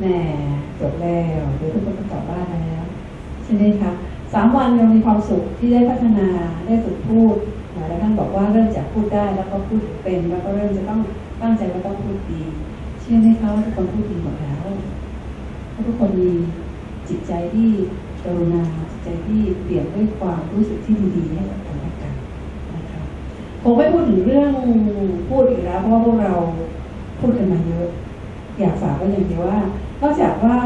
แหมจบแล้วเดี๋ยวทุกคนก็กลับบ้านแล้ว ใช่ไหมคะสามวันเรามีความสุขที่ได้พัฒนาได้ฝึกพูดหลายท่านบอกว่าเริ่มจากพูดได้แล้วก็พูดเป็น แล้วก็เริ่มจะต้องตั้งใจว่าต้องพูดดี เชื่อไหมคะว่าทุกคนพูดดีหมดแล้วทุกคนมีจิตใจที่กรุณาจิตใจที่เปลี่ยนด้วยความรู้สึกที่ดีๆให้กับกันและกันนะคะผมไม่พูดถึงเรื่องพูดอีกแล้วเพราะว่าพวกเราพูดกันมาเยอะ อยากฝากไว้อย่างเดียวว่า นอกจากว่า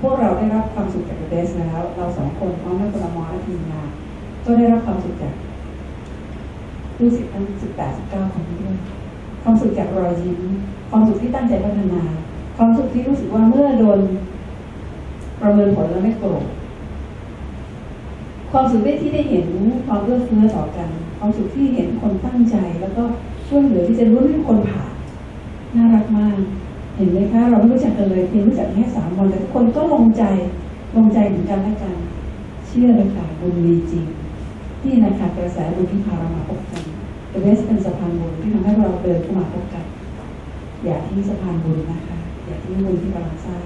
พวกเราได้รับความสุขจากเดสแล้ว เราสองคนพร้อมด้วยพลมอและทีมงานก็ได้รับความสุขจากรู้สึกทั้งสิบแปดสิบเก้าคนด้วยความสุขจากรอยยิ้ม ความสุขที่ตั้งใจพัฒนา ความสุขที่รู้สึกว่าเมื่อโดนประเมินผลแล้วไม่โกรธความสุขที่ได้เห็นความเอื้อเฟื้อต่อกัน ความสุขที่เห็นคนตั้งใจ แล้วก็ช่วยเหลือที่จะรู้ให้คนผ่านน่ารักมาก เห็นไหมคะเราไม่รู้จักกันเลยเพียงรู้จักแค่สามวันแต่ทุกคนก็ลงใจลงใจเหมือนกันและกัน เชื่อเลยค่ะบุญมีจริง ที่นะคะกระแสบุญที่พาเรามาพบกันเดเวสเป็นสะพานบุญที่ทำให้เราเดินเข้ามาพบกัน อย่าทิ้งสะพานบุญนะคะ อย่าทิ้งบุญที่กำลังสร้าง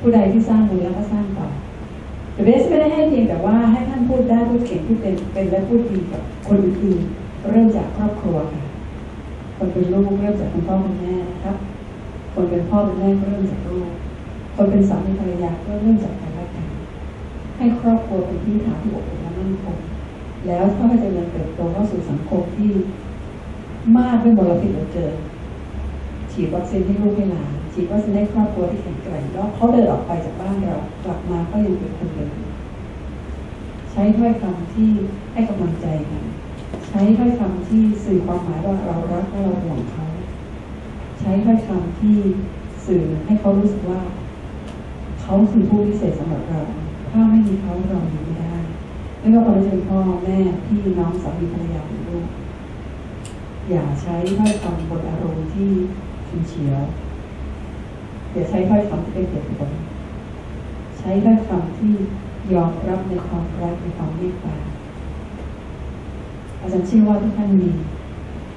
ผู้ใดที่สร้างบุญแล้วก็สร้างต่อเดเวสไม่ได้ให้เพียงแต่ว่าให้ท่านพูดได้พูดเก่งพูดเป็นเป็นและพูดดีกับคนอื่นเริ่มจากครอบครัวค่ะคนเป็นลูกเริ่มจากคุณพ่อคุณแม่นะครับ คนเป็นพ่อเป็นแม่ก็เริ่มจากลูก คนเป็นสามีภรรยาก็เริ่มจากกันและกันให้ครอบครัวเป็นที่ฐานที่อบอุ่นและมั่นคง แล้วถ้าเราจะเริญเติบโตเข้าสู่สังคมที่มากด้วยมลพิษเหลือเกินฉีดวัคซีนให้ลูกให้หลานฉีดวัคซีนให้ครอบครัวที่แข็งแกร่งแล้วเขาเดินออกไปจากบ้านเรากลับมาก็ยังเป็นคนเดิมใช้ถ้อยคำที่ให้กำลังใจกันใช้ถ้อยคำที่สื่อความหมายว่าเรารักและเราห่วงเขา ใช้ถ้อยคำที่สื่อให้เขารู้สึกว่า เขาคือผู้พิเศษสำหรับเรา ถ้าไม่มีเขาเราอยู่ไม่ได้ไม่ว่าคนจะเป็นพ่อแม่พี่น้องสามีภรรยาหรือลูกอย่าใช้ถ้อยคำบนอารมณ์ที่ชุนเฉียวอย่าใช้ถ้อยคำที่เป็นเหตุผลใช้ถ้อยคำที่ยอมรับในความรักในความเมตตาอาจารย์เชื่อว่าทุกท่านมี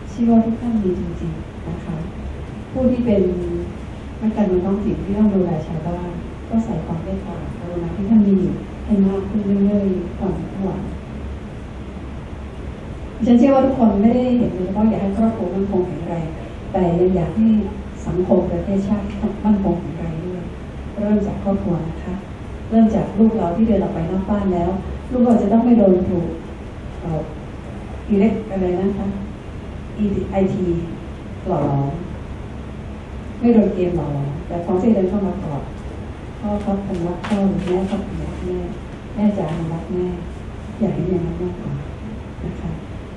เชื่อว่าทุกท่านมีจริงๆนะคะ ผู้ที่เป็นนักการเมืองท้องถิ่นที่ต้องดูแลชาวบ้านก็ใส่ความเมตตากรุณาที่ท่านมีให้มากขึ้นเรื่อยๆก่อนทุกวันฉันเชื่อว่าทุกคนไม่ได้เห็นเฉพาะอยากให้ครอบครัวมั่นคงแข็งแรงแต่ยังอยากให้สังคมประเทศชาติมั่นคงแข็งแรงด้วยเริ่มจากครอบครัวนะคะเริ่มจากลูกเราที่เดินออกไปนอกบ้านแล้ว ลูกเราจะต้องไม่โดนถูกอิเล็กอะไรนะคะไอทีหล่อหลอม ไม่โดนเกมหลอหลอมแต่ของที่เดินเข้ามากอดพ่อเขาคงรักพ่อแม่เขาคงรักแม่แม่จ๋าคงรักแม่อยากให้อย่างนั้นมากกว่านะคะ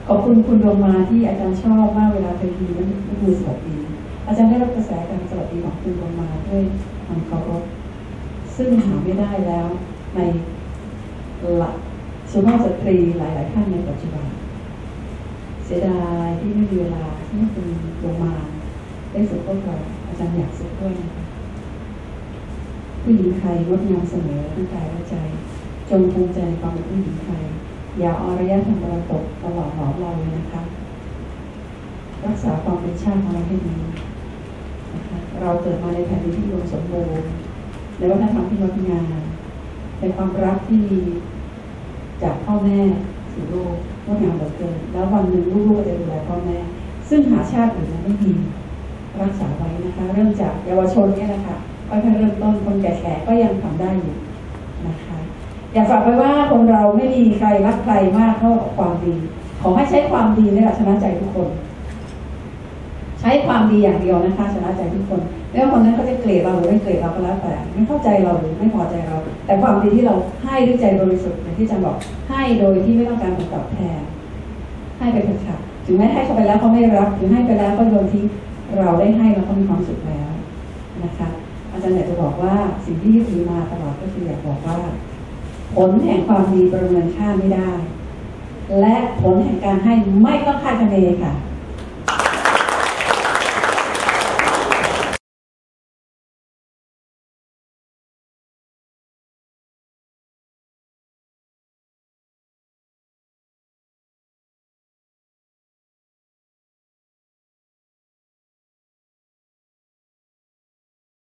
ขอบคุณคุณดวงมาที่อาจารย์ชอบมากเวลาเป็นทีนั้นมือสวัสดีอาจารย์ได้รับกระแสการสวัสดีของคุณดวงมาด้วยความเคารพซึ่งหาไม่ได้แล้วในหลักสุภาพสตรีหลาย ๆ ท่านในปัจจุบัน เสียดายที่ไม่มีเวลาที่คุณดวงมา ได้ฝึกพวกเราอาจารย์อยากฝึกด้วยนะคะผู้หญิงไทยงดงามเสมอทั้งกายและใจ จงภูมิใจในความเป็นผู้หญิงไทย อย่าอารยธรรมตะวันตกตลอดหลอมเราเลยนะคะ รักษาความเป็นชาติของเราให้ดีนะคะเราเกิดมาในแผ่นดินที่รวมสมบูรณ์ในวัฒนธรรมที่งดงามในความรักที่มีจากพ่อแม่สู่ลูกงดงามเหลือเกิน แล้ววันหนึ่งลูกๆจะดูแลพ่อแม่ ซึ่งหาชาติอื่นไม่มี รักษาไว้นะคะ เริ่มจากเยาวชนเนี่ยนะคะค่อยๆเริ่มต้นคนแก่ๆก็ยังทำได้อยู่นะคะ อยากฝากไว้ว่าคนเราไม่มีใครรักใครมากเท่ากับความดี ขอให้ใช้ความดีนี่แหละชนะใจทุกคน ใช้ความดีอย่างเดียวนะคะชนะใจทุกคนไม่ว่าคนนั้นเขาจะเกลียดเราหรือไม่เกลียดเราก็แล้วแต่ไม่เข้าใจเราหรือไม่พอใจเรา แต่ความดีที่เราให้ด้วยใจบริสุทธิ์อย่างที่จารย์บอกให้โดยที่ไม่ต้องการผลตอบแทนให้ไปเถอะค่ะถึงแม้ให้เขาไปแล้วเขาไม่รับถึงให้ไปแล้วเขาโยนทิ้ง เราได้ให้เราก็มีความสุขแล้วนะคะอาจารย์อยากจะบอกว่าสิ่งที่ถือมาตลอดก็คืออยากบอกว่า ผลแห่งความดีประเมินค่าไม่ได้ และผลแห่งการให้ไม่ต้องคาดคะเนค่ะ